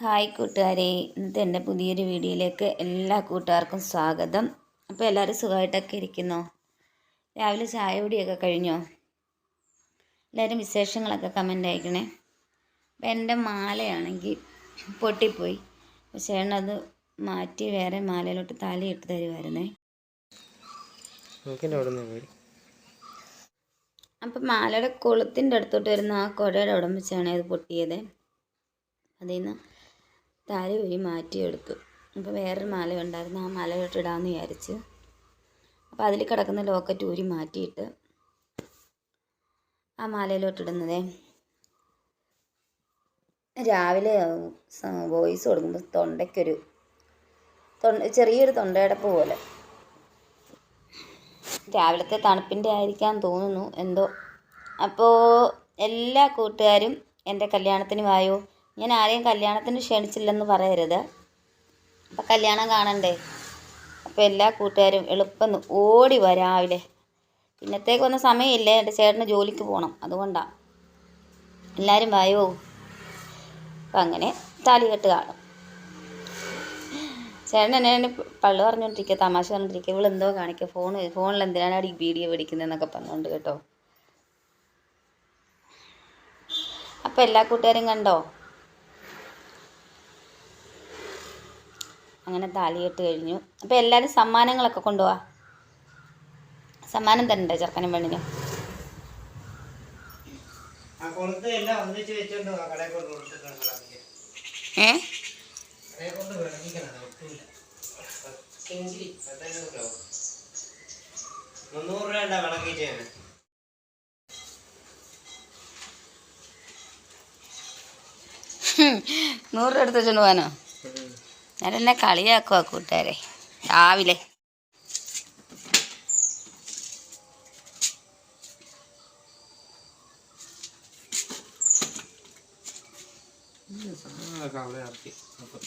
Hi കൂട്ടുകാരെ ഇന്നത്തെ എന്റെ പുതിയൊരു വീഡിയോയിലേക്ക് എല്ലാ കൂട്ടുകാർക്കും സ്വാഗതം. അപ്പോൾ എല്ലാവരും സുഖമായിട്ടൊക്കെ ഇരിക്കുന്നോ? രാവിലെ ചായ കുടിയൊക്കെ കഴിഞ്ഞോ? എല്ലാവരും വിശേഷങ്ങളൊക്കെ കമന്റ് അയക്കണേ. അപ്പം എന്റെ മാലയാണെങ്കിൽ പൊട്ടിപ്പോയി. പക്ഷേ അത് മാറ്റി വേറെ മാലയിലോട്ട് തലയിട്ട് തരുമായിരുന്നേ അപ്പം മാലയുടെ കൊളുത്തിന്റെ അടുത്തോട്ട് വരുന്ന ആ കുടയുടെ അവിടെ വെച്ചാണ് അത് പൊട്ടിയത്. അതിൽ നിന്ന് താര വഴി മാറ്റിയെടുത്തു. അപ്പോൾ വേറൊരു മാല ഉണ്ടായിരുന്നു ആ മാല ഇടാമെന്ന് വിചാരിച്ച്. അപ്പോൾ അതിൽ കിടക്കുന്ന ലോക്കറ്റ് ഊരി മാറ്റിയിട്ട് ആ മാലയിലോട്ട് ഇടുന്നതേ. രാവിലെ വോയിസ് കൊടുക്കുമ്പോൾ തൊണ്ടയ്ക്കൊരു തൊണ്ട ചെറിയൊരു തൊണ്ടയടപ്പ് പോലെ. രാവിലത്തെ തണുപ്പിന്റെ ആയിരിക്കാൻ തോന്നുന്നു എന്തോ. അപ്പോൾ എല്ലാ കൂട്ടുകാരും എന്റെ കല്യാണത്തിന് വായോ? ഞാൻ ആരെയും കല്യാണത്തിന് ക്ഷണിച്ചില്ലെന്ന് പറയരുത്. അപ്പം കല്യാണം കാണണ്ടേ? അപ്പോൾ എല്ലാ കൂട്ടുകാരും എളുപ്പം ഓടി വരാം രാവിലെ. പിന്നത്തേക്കൊന്നും സമയമില്ലേ. എന്റെ ചേട്ടന് ജോലിക്ക് പോകണം അതുകൊണ്ടാണ് എല്ലാവരും വായോ? അപ്പം അങ്ങനെ താലികെട്ട് കാണും. ചേട്ടൻ എന്നെ പള്ളു പറഞ്ഞുകൊണ്ടിരിക്കുക തമാശ പറഞ്ഞുകൊണ്ടിരിക്കുക എന്തോ കാണിക്കുക ഫോൺ ഫോണിൽ എന്തിനാണ് ഈ വീഡിയോ പിടിക്കുന്നതെന്നൊക്കെ പറഞ്ഞുകൊണ്ട് കേട്ടോ. അപ്പം എല്ലാ കൂട്ടുകാരും കണ്ടോ? അങ്ങനെ താലികെട്ട് കഴിഞ്ഞു. അപ്പം എല്ലാവരും സമ്മാനങ്ങളൊക്കെ കൊണ്ടുപോവാ സമ്മാനം തരണ്ടേ ചെറുക്കനും പെണ്ണിനും? ആ കൊളുത്ത് എല്ലാം ഒന്നിച്ച് വെച്ചോണ്ട് കടയിൽ കൊണ്ട് കൊടുത്തിട്ടുണ്ട് കളഞ്ഞിട്ട്. ഏ? മുന്നൂറ് രൂപ നൂറ് രൂപ എടുത്ത് വെച്ചോണ്ട് പോകാനോ ഞാൻ എന്നെ കളിയാക്കുക കൂട്ടുകാരെ. രാവിലെ. സാധനങ്ങളൊക്കെ അവിടെ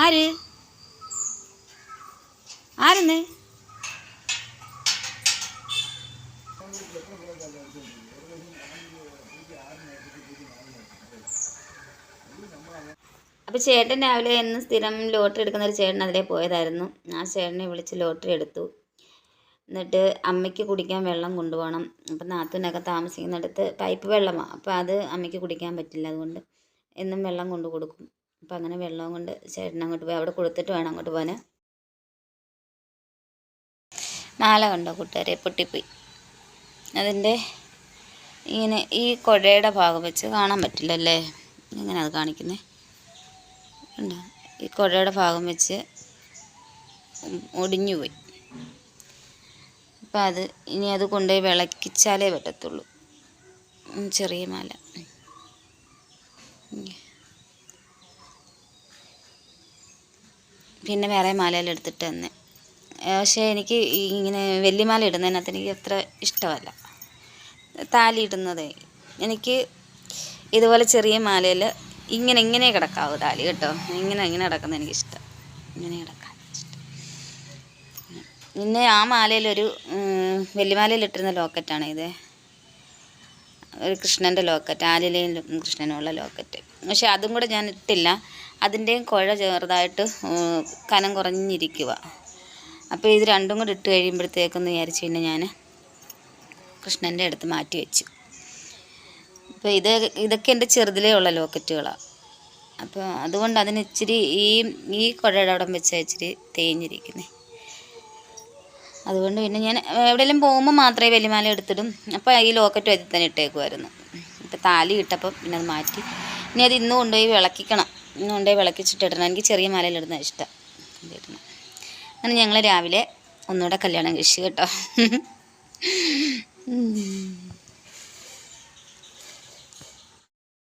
ആര്? ആരെന്ന്? അപ്പോൾ ചേട്ടൻ രാവിലെ എന്ന് സ്ഥിരം ലോട്ടറി എടുക്കുന്ന ഒരു ചേട്ടൻ അതിലേ പോയതായിരുന്നു. ആ ചേട്ടനെ വിളിച്ച് ലോട്ടറി എടുത്തു. എന്നിട്ട് അമ്മയ്ക്ക് കുടിക്കാൻ വെള്ളം കൊണ്ടുപോകണം. അപ്പം നാത്തൂനൊക്കെ താമസിക്കുന്നിടത്ത് പൈപ്പ് വെള്ളമാണ് അപ്പോൾ അത് അമ്മയ്ക്ക് കുടിക്കാൻ പറ്റില്ല അതുകൊണ്ട് എന്നും വെള്ളം കൊണ്ടു കൊടുക്കും. അപ്പം അങ്ങനെ വെള്ളവും കൊണ്ട് ചേട്ടൻ അങ്ങോട്ട് പോയി. അവിടെ കൊടുത്തിട്ട് വേണം അങ്ങോട്ട് പോകാൻ മാല കണ്ടോ കൂട്ടുകാരെ? പൊട്ടിപ്പോയി. അതിന്റെ ഇങ്ങനെ ഈ കുഴയുടെ ഭാഗം വെച്ച് കാണാൻ പറ്റില്ലല്ലേ? ഇങ്ങനെ അത് കാണിക്കുന്നത് ഉണ്ടോ ഈ കുഴയുടെ ഭാഗം വെച്ച് ഒടിഞ്ഞു പോയി. അപ്പം അത് ഇനി അത് കൊണ്ടുപോയി വിളക്കിച്ചാലേ പറ്റത്തുള്ളൂ. ചെറിയ മാല. പിന്നെ വേറെ മാലയെല്ലാം എടുത്തിട്ട് തന്നെ പക്ഷേ എനിക്ക് ഇങ്ങനെ വെള്ളിമാല ഇടുന്നതിനകത്ത് എനിക്ക് അത്ര ഇഷ്ടമല്ല. താലി ഇടുന്നത്. എനിക്ക് ഇതുപോലെ ചെറിയ മാലയിൽ ഇങ്ങനെ ഇങ്ങനെ കിടക്കാവൂ താലി കേട്ടോ. ഇങ്ങനെ ഇങ്ങനെ കിടക്കുന്നത് എനിക്കിഷ്ടം. ഇങ്ങനെ കിടക്കാൻ ഇഷ്ടം പിന്നെ ആ മാലയിലൊരു ഇട്ടിരുന്ന ലോക്കറ്റാണ് ഇത്. ഒരു കൃഷ്ണന്റെ ലോക്കറ്റ് ആലിലയും കൃഷ്ണനുമുള്ള ലോക്കറ്റ്. പക്ഷേ അതും കൂടെ ഞാൻ ഇട്ടില്ല. അതിന്റെയും കുഴ ചെറുതായിട്ട് കനം കുറഞ്ഞിരിക്കുക അപ്പോൾ ഇത് രണ്ടും കൂടെ ഇട്ട് കഴിയുമ്പോഴത്തേക്കെന്ന് വിചാരിച്ച് പിന്നെ ഞാൻ കൃഷ്ണന്റെ അടുത്ത് മാറ്റി വെച്ചു. അപ്പോൾ ഇത് ഇതൊക്കെ എന്റെ ചെറുതിലേ ഉള്ള ലോക്കറ്റുകളാണ് അപ്പോൾ അതുകൊണ്ട് അതിന് ഇച്ചിരി ഈ ഈ കുഴയുടെ അവിടം വെച്ചാൽ ഇച്ചിരി തേഞ്ഞിരിക്കുന്നത് അതുകൊണ്ട് പിന്നെ ഞാൻ എവിടെയെങ്കിലും പോകുമ്പോൾ മാത്രമേ വലിയമാല എടുത്തിടും. അപ്പോൾ ഈ ലോക്കറ്റ് അതിൽ തന്നെ ഇട്ടേക്കുമായിരുന്നു ഇപ്പോൾ താലി ഇട്ടപ്പോൾ പിന്നെ അത് മാറ്റി. ഇനി അത് ഇന്നും കൊണ്ടുപോയി വിളക്കിക്കണം. ഇന്ന് കൊണ്ടുപോയി വിളക്കിച്ചിട്ടിടണം എനിക്ക് ചെറിയ മാലയിലിടുന്ന ഇഷ്ടം. ഇടണം. അങ്ങനെ ഞങ്ങൾ രാവിലെ ഒന്നുകൂടെ കല്യാണം കഴിച്ചു കേട്ടോ.